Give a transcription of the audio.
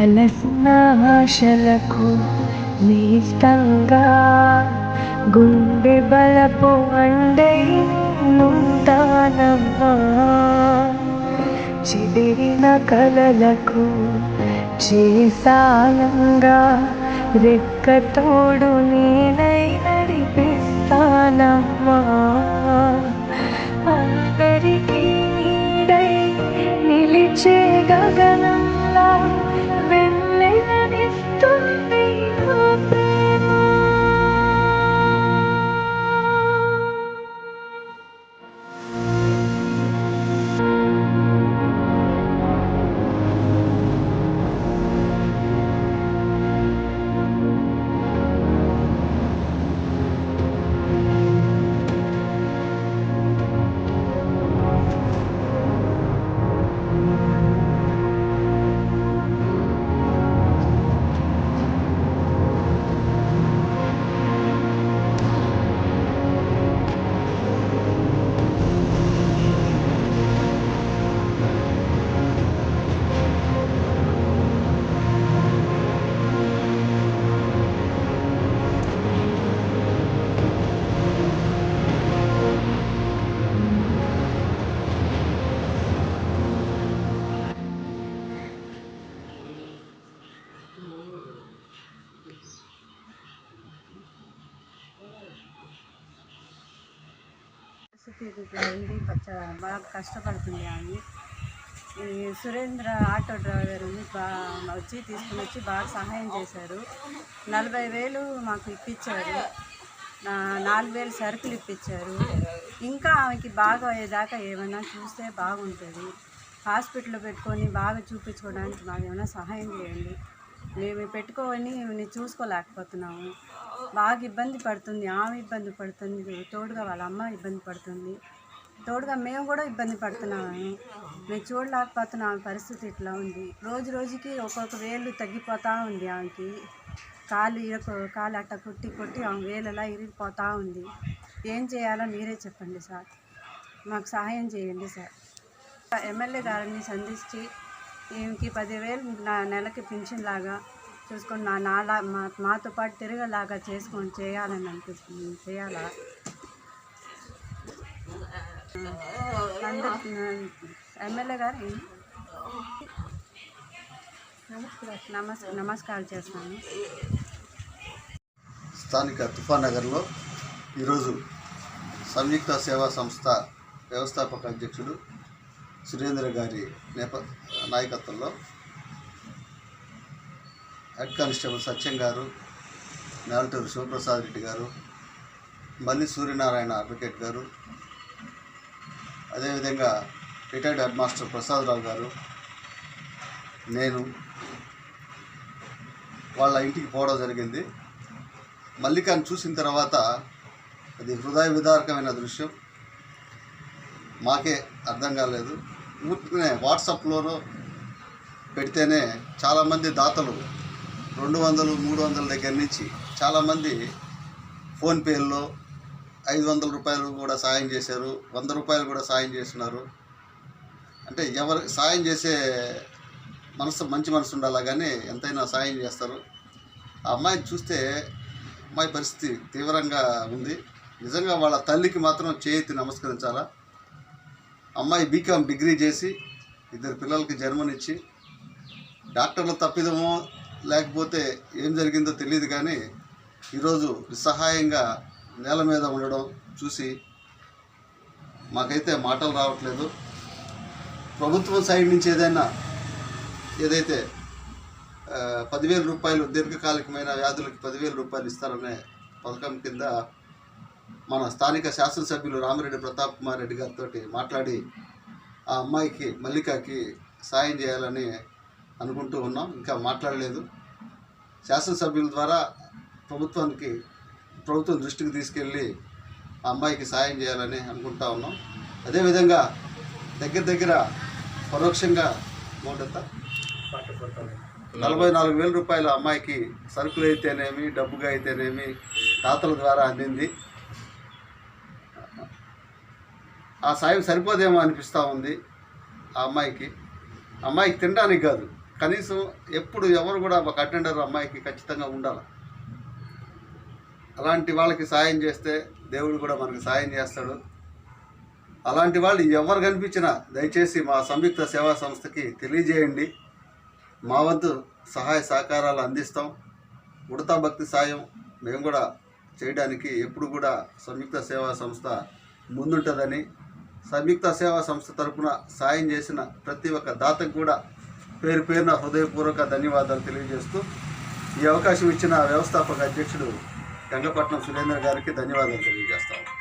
అలసిన ఆశలకు నీష్టంగా గుండె బలపు అండై నుంటానమ్మా చిదిరిన కలలకు చేసానంగా రెక్కతోడు నేనై నడిపిస్తానమ్మా. అందరికీ నీడై నిలిచే గగనంలా పరిస్థితి ఇట్లా ఉంది బాగా కష్టపడుతుంది ఆమె. ఈ సురేంద్ర ఆటో డ్రైవర్ ఉంది బా- వచ్చి తీసుకుని వచ్చి బాగా సహాయం చేశారు. నలభై వేలు మాకు ఇప్పించారు. నా నాలుగు వేలు సరుకులు ఇప్పించారు. ఇంకా ఆమెకి బాగా అయ్యేదాకా ఏమైనా చూస్తే బాగుంటుంది. హాస్పిటల్లో పెట్టుకొని బాగా చూపించుకోవడానికి మాకు ఏమైనా సహాయం చేయండి. మేము పెట్టుకొని చూసుకోలేకపోతున్నాము. బాగా ఇబ్బంది పడుతుంది ఆమె ఇబ్బంది పడుతుంది తోడుగా వాళ్ళ అమ్మ ఇబ్బంది పడుతుంది. తోడుగా మేము కూడా ఇబ్బంది పడుతున్నాము. మేము చూడలేకపోతున్నాం ఆమె పరిస్థితి ఇట్లా ఉంది. రోజు రోజుకి ఒక్కొక్క వేలు తగ్గిపోతూ ఉంది ఆమెకి. కాలు ఇరక కాలు అట్ట కొట్టి కొట్టి ఆమె వేలలా ఇరిగిపోతూ ఉంది. ఏం చేయాలో మీరే చెప్పండి సార్. మాకు సహాయం చేయండి సార్. ఎమ్మెల్యే గారిని సంధించి ఈమెకి పదివేలు నా నెలకి పింఛన్ లాగా చూసుకొని నా నాలా మా మాతో పాటు తిరగలాగా చేసుకొని చేయాలని అనిపిస్తుంది. చేయాలా? ఎమ్మెల్యే గారు నమస్ నమస్కారం చేస్తాను. స్థానిక తుఫాన్ నగర్లో ఈరోజు సంయుక్త సేవా సంస్థ వ్యవస్థాపక అధ్యక్షుడు సురేంద్ర గారి నేప నాయకత్వంలో హెడ్ కానిస్టేబుల్ సత్యం గారు నేలటూరు శివప్రసాద్ రెడ్డి గారు మల్లి సూర్యనారాయణ అడ్వకేట్ గారు అదేవిధంగా రిటైర్డ్ హెడ్ మాస్టర్ ప్రసాదరావు గారు నేను వాళ్ళ ఇంటికి పోవడం జరిగింది. మల్లికాను చూసిన తర్వాత అది హృదయ విదారకమైన దృశ్యం. మాకే అర్థం కాలేదు. ఊరికనే వాట్సాప్లోనో పెడితేనే చాలామంది దాతలు రెండు వందలు మూడు వందల దగ్గర నుంచి చాలామంది ఫోన్పేల్లో ఐదు వందల రూపాయలు కూడా సాయం చేశారు వంద రూపాయలు కూడా సాయం చేస్తున్నారు. అంటే ఎవరు సాయం చేసే మనసు మంచి మనసు ఉండాలా కానీ ఎంతైనా సాయం చేస్తారు. ఆ అమ్మాయిని చూస్తే అమ్మాయి పరిస్థితి తీవ్రంగా ఉంది. నిజంగా వాళ్ళ తల్లికి మాత్రం చేతి నమస్కరించాలా? అమ్మాయి బీకామ్ డిగ్రీ చేసి ఇద్దరు పిల్లలకి జన్మనిచ్చి డాక్టర్ల తప్పిదమో లేకపోతే ఏం జరిగిందో తెలియదు కానీ ఈరోజు నిస్సహాయంగా నేల మీద ఉండడం చూసి మాకైతే మాటలు రావట్లేదు. ప్రభుత్వం సైడ్ నుంచి ఏదైనా ఏదైతే పదివేల రూపాయలు దీర్ఘకాలికమైన వ్యాధులకు పదివేల రూపాయలు ఇస్తారనే పథకం కింద మన స్థానిక శాసనసభ్యులు రామిరెడ్డి ప్రతాప్ కుమార్ రెడ్డి గారితో మాట్లాడి ఆ అమ్మాయికి మల్లికకి సాయం చేయాలని అనుకుంటూ ఉన్నాం ఇంకా మాట్లాడలేదు. శాసనసభ్యుల ద్వారా ప్రభుత్వానికి ప్రభుత్వం దృష్టికి తీసుకెళ్ళి ఆ అమ్మాయికి సాయం చేయాలని అనుకుంటా ఉన్నాం. అదేవిధంగా దగ్గర దగ్గర పరోక్షంగా అమౌంట్ ఎంత నలభై నాలుగు వేల రూపాయల అమ్మాయికి సరుకులు అయితేనేమి డబ్బుగా అయితేనేమి తాతల ద్వారా అందింది. ఆ సాయం సరిపోదేమో అనిపిస్తూ ఉంది ఆ అమ్మాయికి. అమ్మాయికి తినడానికి కాదు కనీసం ఎప్పుడు ఎవరు కూడా ఒక అటెండర్ అమ్మాయికి ఖచ్చితంగా ఉండాలి. అలాంటి వాళ్ళకి సాయం చేస్తే దేవుడు కూడా మనకి సాయం చేస్తాడు. అలాంటి వాళ్ళు ఎవరు కనిపించినా దయచేసి మా సంయుక్త సేవా సంస్థకి తెలియజేయండి. మా వంతు సహాయ సహకారాలు అందిస్తాం. ఉడతా భక్తి సాయం మేము కూడా చేయడానికి ఎప్పుడు కూడా సంయుక్త సేవా సంస్థ ముందుంటుందని సంయుక్త సేవా సంస్థ తరపున సాయం చేసిన ప్రతి ఒక్క దాతకు కూడా పేరు పేరున హృదయపూర్వక ధన్యవాదాలు తెలియజేస్తూ ఈ అవకాశం ఇచ్చిన వ్యవస్థాపక అధ్యక్షుడు గంగపట్నం సురేంద్ర గారికి ధన్యవాదాలు తెలియజేస్తాము